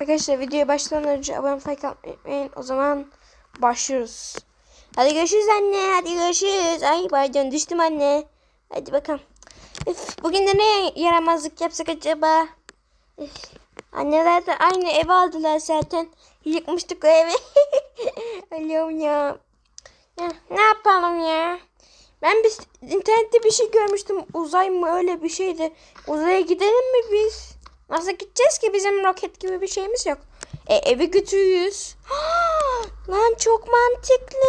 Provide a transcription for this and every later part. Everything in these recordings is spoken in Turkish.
Arkadaşlar videoya başlamadan önce abone olmayı unutmayın. O zaman başlıyoruz. Hadi görüşürüz anne. Hadi görüşürüz. Ay pardon düştüm anne. Hadi bakalım. Üf, bugün de ne yaramazlık yapsak acaba? Üf, anneler de aynı ev aldılar zaten. Yıkmıştık o evi. Ölüyorum ya. ya. Ne yapalım ya? Ben biz internette bir şey görmüştüm. Uzay mı öyle bir şeydi. Uzaya gidelim mi biz? Nasıl gideceğiz ki bizim roket gibi bir şeyimiz yok. E, evi götürüyoruz. Lan çok mantıklı.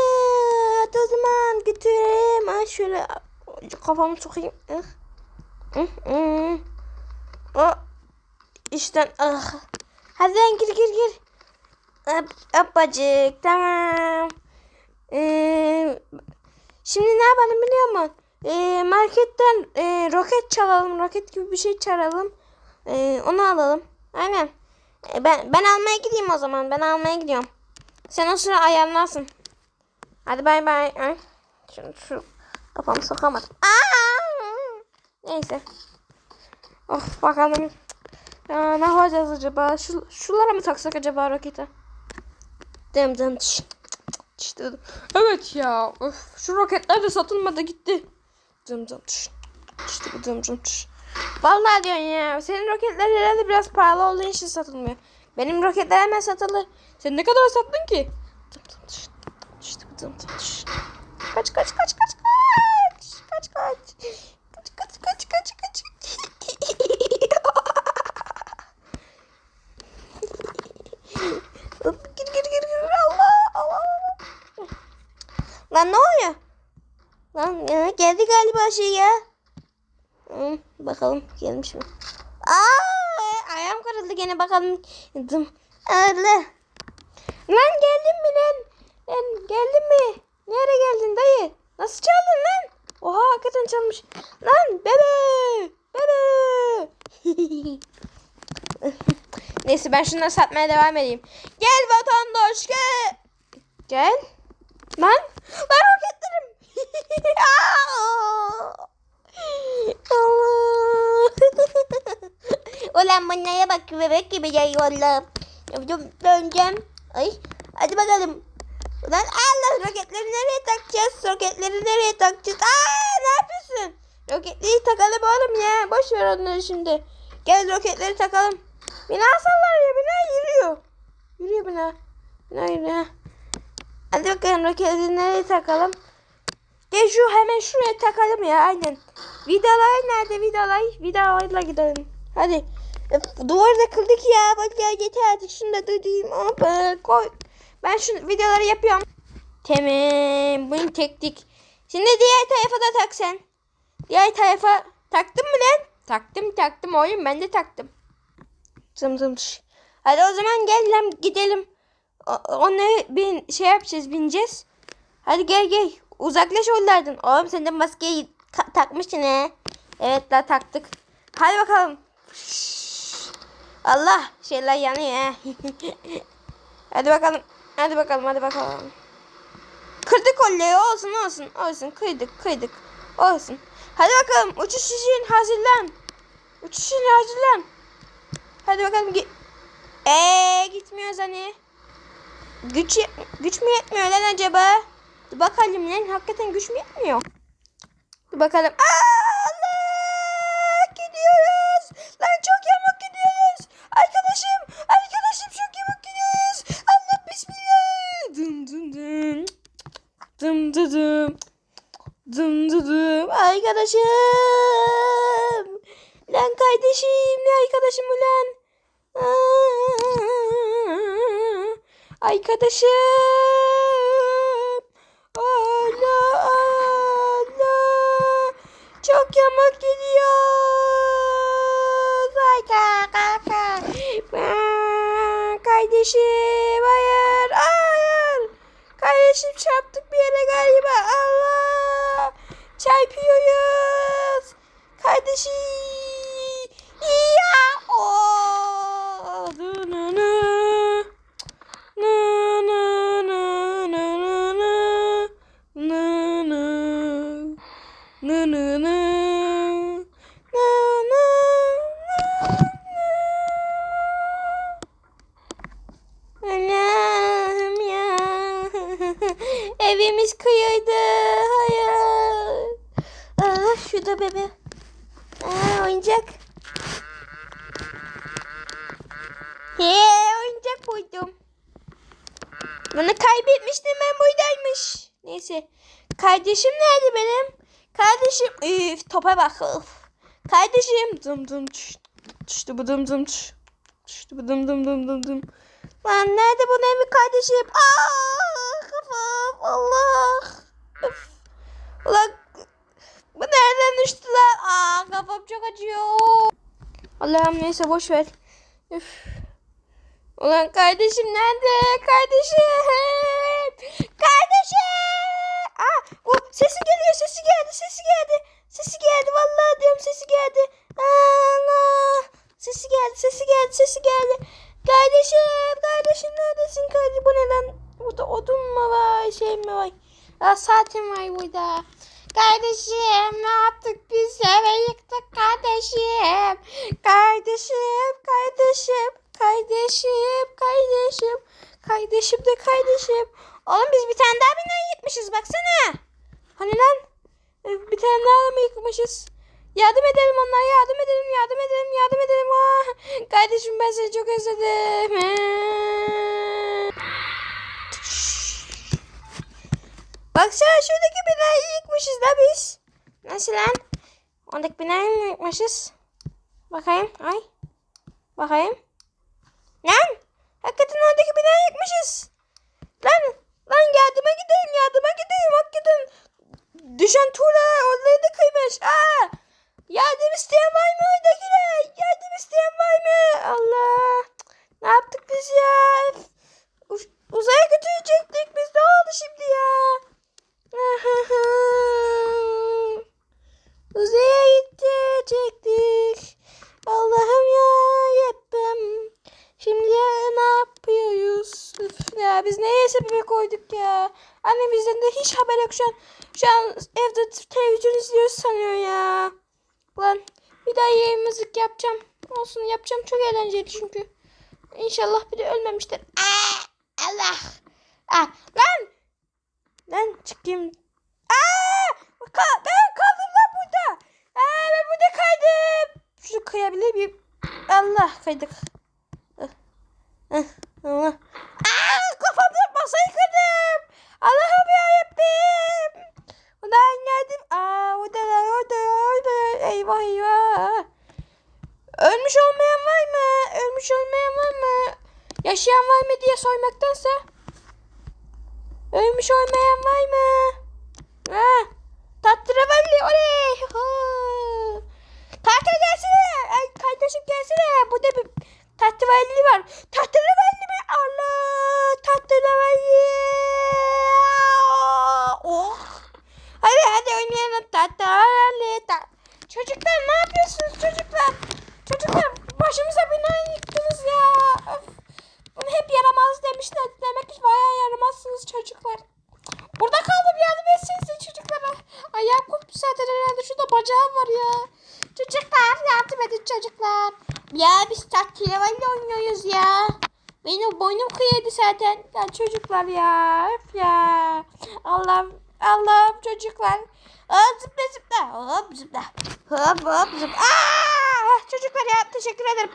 Hadi o zaman götürelim. Ay şöyle kafamı sokayım. Ih. Ih, ih. O işten ah. Hadi lan gir gir gir. Hoppacık tamam. Ee, şimdi ne yapalım biliyor musun? Ee, marketten e, roket çalalım. Roket gibi bir şey çalalım. Ee, onu alalım. Aynen. Ee, ben ben almaya gideyim o zaman. Ben almaya gidiyorum. Sen o sıra ayarlarsın. Hadi bay bay. Ay. Şunu şu kafamı sokamadım. Aa! Neyse. Of bakalım. Ya, ne yapacağız acaba? Şu, şulara mı taksak acaba rokete? Dım dım. Evet ya. Öf, şu roketler de satılmadı gitti. Dım dım. İşte bu dım dım tış. Vallahi diyorsun ya. Senin roketler herhalde biraz pahalı olduğu için satılmıyor. Benim roketler hemen satılır. Sen ne kadar sattın ki? Kaç kaç kaç kaç kaç. Kaç kaç. Kaç kaç kaç kaç kaç. Hop, gir gir gir gir. Allah Allah. Lan ne oluyor? Lan ya, geldi galiba şey ya. Hı, bakalım gelmiş mi? Aa, ayağım kırıldı gene bakalım. Dım. Allah. Lan geldin mi lan? Lan geldin mi? Nereye geldin dayı? Nasıl çaldın lan? Oha hakikaten çalmış. Lan bebe. Bebe. Neyse ben şunları satmaya devam edeyim. Gel vatandaş gel. Gel. Lan ben roketlerim. Ulan bunlara bak bebek gibi yayıyorlar. Döneceğim. Ay hadi bakalım. Ulan Allah roketleri nereye takacağız? Roketleri nereye takacağız? Aa ne yapıyorsun? Roketleri takalım oğlum ya. Boş ver onları şimdi. Gel roketleri takalım. Bina sallar ya bina yürüyor. Yürüyor bina. Bina yürüyor. Hadi bakalım roketleri nereye takalım? Gel şu hemen şuraya takalım ya aynen. Vidalay nerede vidalay? Vidalayla gidelim. Hadi. Öf, duvarı da kıldık ya. Bak ya yeter artık şunu da duyayım. Hoppa koy. Ben şu videoları yapıyorum. Tamam. Bunu tektik. Şimdi diğer tarafa da tak sen. Diğer tarafa taktın mı lan? Taktım taktım oğlum ben de taktım. Zım zım. Hadi o zaman gel lan gidelim. O, onu bin, şey yapacağız bineceğiz. Hadi gel gel. Uzaklaş onlardan. Oğlum sen de maskeyi ta- takmışsın he. Evet la taktık. Hadi bakalım. Allah şeyler yanıyor hadi bakalım. Hadi bakalım hadi bakalım. Kırdık kolyeyi olsun olsun olsun kıydık kıydık olsun. Hadi bakalım uçuş için hazırlan. Uçuş için hazırlan. Hadi bakalım git. Eee gitmiyoruz hani. Güç, güç mü yetmiyor lan acaba? Dur bakalım lan hakikaten güç mü yetmiyor? Dur bakalım. Aa, Allah gidiyoruz. Lan çok yamuk gidiyoruz. Arkadaşım arkadaşım çok yamuk gidiyoruz. Allah bismillah. Dım dım dım. Dım dım dım. Dım dım dım. Arkadaşım. Lan kardeşim ne arkadaşım ulan? Aa, Arkadaşım. Allah Allah. Yamak gidiyor. Ay kaka. Kardeşim hayır hayır. Kardeşim çarptık bir yere galiba. Allah. Çarpıyoruz. Kardeşim. evimiz kıyıydı. Hayır. Aa, şurada bebe. Aa, oyuncak. He, oyuncak buldum. Bunu kaybetmiştim ben buradaymış. Neyse. Kardeşim nerede benim? Kardeşim. Üf, topa bak. Üf. Kardeşim. Dım dım çüştü çüş, bu dım dım çüştü bu dım dım dım dım dım. Lan nerede bu nevi kardeşim? Aa! Kafam. Allah. Üf. Ulan bu nereden düştü lan? Aa kafam çok acıyor. Allah'ım neyse boş ver. Üf. Ulan kardeşim nerede? Kardeşim. Kardeşim. Aa, o sesi geliyor, sesi geldi, sesi geldi. Sesi geldi vallahi diyorum sesi geldi. Allah. Sesi geldi, sesi geldi, sesi geldi. Kardeşim, kardeşim neredesin kardeşim? Bu ne lan? Burada odun mu var, şey mi var? Aa, saatim var burada. Kardeşim ne yaptık biz eve yıktık kardeşim. Kardeşim, kardeşim, kardeşim, kardeşim. Kardeşim de kardeşim. Oğlum biz bir tane daha bina yıkmışız baksana. Hani lan? Ee, Bir tane daha mı yıkmışız? Yardım edelim onlara yardım edelim yardım edelim yardım edelim. Aa, kardeşim ben seni çok özledim. Baksana şuradaki binayı yıkmışız da biz. Nasıl lan? Oradaki binayı mı yıkmışız? Bakayım. Ay. Bakayım. Lan. Hakikaten oradaki binayı yıkmışız. Lan. Lan yardıma gidelim yardıma gidelim. Hakikaten. Düşen tuğla orayı da kıymış. Aa. Yardım isteyen var mı oradakiler? Yardım isteyen var mı? Allah. Ne yaptık biz ya? Uf, Uzaya götürecektik biz. Ne oldu şimdi ya? Uzaya gidecektik. Allah'ım ya yapım. Şimdi ne yapıyoruz? Üf, ya sebebe koyduk ya? Annemizden de hiç haber yok şu an. Şu an evde televizyon izliyoruz sanıyor ya. Lan bir daha yayınımızlık yapacağım. Olsun yapacağım çok eğlenceli çünkü. İnşallah biri ölmemiştir. Aa, Allah. Aa, lan Lan çıkayım. Aa! Ka- ben kaldım lan burada. Aa, ben burada kaydım. Şunu kayabilir miyim? Allah kaydık. Ah, ah, Allah. Aa, kafamda masayı kırdım. Allah'ım yarabbim. Ulan geldim. Aa, orada orada orada. Eyvah eyvah. Ölmüş olmayan var mı? Ölmüş olmayan var mı? Yaşayan var mı diye sormaktansa. Ölmüş olmayan var mı? Ha, Tatravalli oley. Tahta gelsene. Ay kardeşim gelsene. Burada bir tatravalli var. Tatravalli mi? Allah. Tatravalli. Oh. Hadi hadi oynayalım tatravalli. Ta çocuklar ne yapıyorsunuz çocuklar? Çocuklar başımıza bina yıktınız ya. Öf. Hep yaramaz demişler. Demek ki bayağı yaramazsınız çocuklar. Burada kaldım yardım etsenize çocuklara. Ayağım koptu zaten herhalde. Şurada bacağım var ya. Çocuklar yardım edin çocuklar. Ya biz tatlıyamayla oynuyoruz ya. Benim boynum kıyıydı zaten. Ya çocuklar ya. Öf ya. Allah'ım. Allah'ım çocuklar. Aa, zıpla zıpla. Hop zıpla. Hop hop zıpla. Aa, çocuklar ya teşekkür ederim.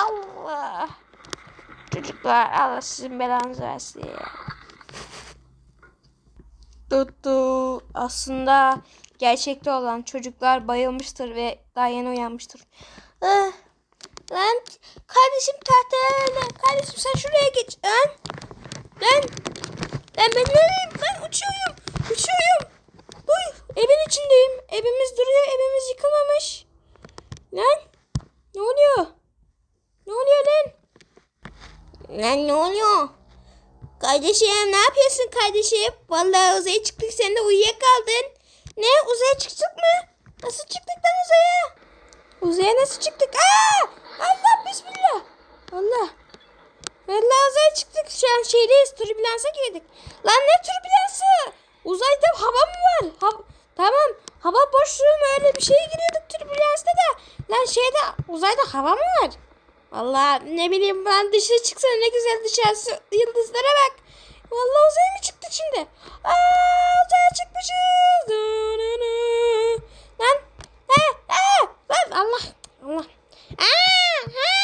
Allah. Çocuklar Allah sizin belanızı versin. Tuttu. Aslında gerçekte olan çocuklar bayılmıştır ve daha yeni uyanmıştır. Ah, lan kardeşim tahtaya. Kardeşim sen şuraya geç. Lan. Lan. Lan ben nereyim? Ben uçuyorum. Uçuyorum. Duy. Evin içindeyim. Evimiz duruyor. Evimiz yıkılmamış. Lan. Ne oluyor? Ne oluyor lan? Lan ne oluyor? Kardeşim ne yapıyorsun kardeşim? Vallahi uzaya çıktık sen de uyuyakaldın. Ne uzaya çıktık mı? Nasıl çıktık lan uzaya? Uzaya nasıl çıktık? Aa! Allah bismillah. Allah. Vallahi uzaya çıktık. Şu an şeydeyiz. Türbülansa girdik. Lan ne türbülansı? Uzayda hava mı var? Ha- tamam. Hava boşluğu mu öyle bir şeye giriyorduk türbülansta da. Lan şeyde uzayda hava mı var? Vallahi ne bileyim ben dışarı çıksana ne güzel dışarısı yıldızlara bak. Vallahi uzaya mı çıktık şimdi? Aa uzaya çıkmışız. Lan Allah. Allah. Aa, aa.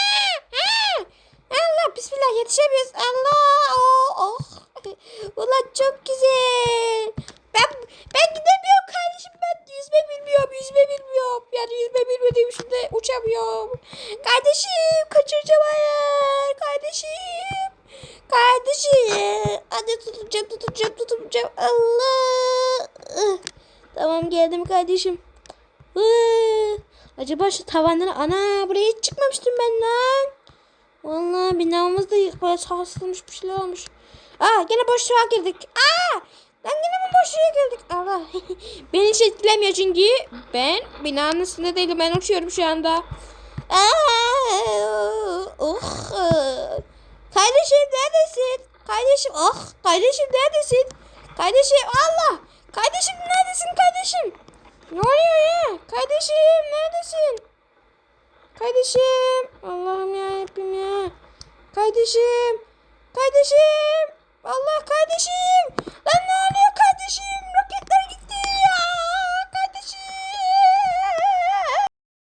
Allah bismillah yetişemiyoruz. Allah. Oh, oh. Ulan çok güzel. Ben ben gidemiyorum kardeşim. Ben yüzme bilmiyorum. Yüzme bilmiyorum. Yani yüzme bilmediğim için de uçamıyorum. Kardeşim kaçıracağım hayır. Kardeşim. Kardeşim. Hadi tutacağım tutacağım tutacağım. Allah. Tamam geldim kardeşim. Acaba şu tavanlara ana buraya hiç çıkmamıştım ben Vallahi binamız da yık böyle sarsılmış bir şeyler olmuş. Aa gene boşluğa girdik. Aa lan yine mi boşluğa girdik? Allah. Beni hiç etkilemiyor çünkü ben binanın üstünde değilim. Ben uçuyorum şu anda. Aa, oh. Kardeşim neredesin? Kardeşim oh kardeşim neredesin? Kardeşim Allah. Kardeşim neredesin kardeşim? Ne oluyor ya? Kardeşim neredesin? Kardeşim. Allah'ım ya yapayım ya. Kardeşim. Kardeşim. Allah kardeşim. Lan ne oluyor kardeşim?